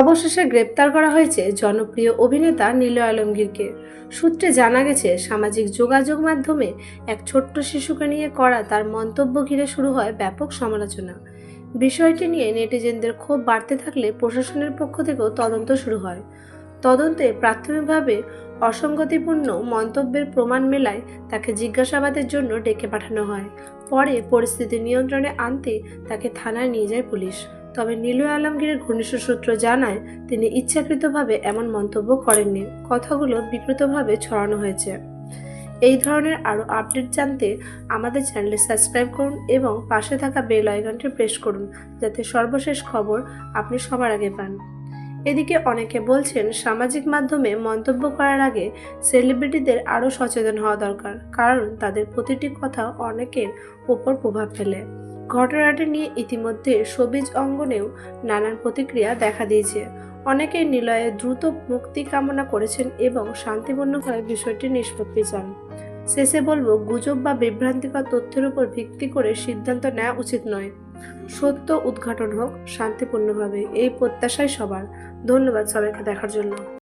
অবশেষে গ্রেপ্তার করা হয়েছে জনপ্রিয় অভিনেতা নীল আলমগীরকে। সূত্রে জানা গেছে, সামাজিক যোগাযোগ মাধ্যমে এক ছোট্ট শিশুকে নিয়ে করা তার মন্তব্য ঘিরে শুরু হয় ব্যাপক সমালোচনা। বিষয়টি নিয়ে নেটিজেনদের ক্ষোভ বাড়তে থাকলে প্রশাসনের পক্ষ থেকেও তদন্ত শুরু হয়। তদন্তে প্রাথমিকভাবে অসঙ্গতিপূর্ণ মন্তব্যের প্রমাণ মেলায় তাকে জিজ্ঞাসাবাদের জন্য ডেকে পাঠানো হয়। পরে পরিস্থিতি নিয়ন্ত্রণে আনতে তাকে থানায় নিয়ে যায় পুলিশ। তবে নীলু আলমগীরের ঘনিষ্ঠ সূত্র জানায়, তিনি ইচ্ছাকৃতভাবে এমন মন্তব্য করেননি। কথাগুলো বিকৃতভাবে ছড়ানো হয়েছে। এই ধরনের আরও আপডেট জানতে আমাদের চ্যানেলে সাবস্ক্রাইব করুন এবং পাশে থাকা বেল আইকনটি প্রেস করুন, যাতে সর্বশেষ খবর আপনি সবার আগে পান। এদিকে অনেকে বলছেন, সামাজিক মাধ্যমে মন্তব্য করার আগে সেলিব্রিটিদের আরও সচেতন হওয়া দরকার, কারণ তাদের প্রতিটি কথা অনেকের উপর প্রভাব ফেলে। ঘটনাটি নিয়ে ইতিমধ্যে সবিজ অঙ্গনেও নানান প্রতিক্রিয়া দেখা দিয়েছে। অনেকেই নিলয়ে দ্রুত মুক্তি কামনা করেছেন এবং শান্তিপূর্ণভাবে বিষয়টি নিষ্পত্তি চান। শেষে বলব, গুজব বা বিভ্রান্তিকর তথ্যের উপর ভিত্তি করে সিদ্ধান্ত নেওয়া উচিত নয়। সত্য উদ্ঘাটন হোক, শান্তিপূর্ণভাবে, এই প্রত্যাশাই সবার। ধন্যবাদ সবাইকে দেখার জন্য।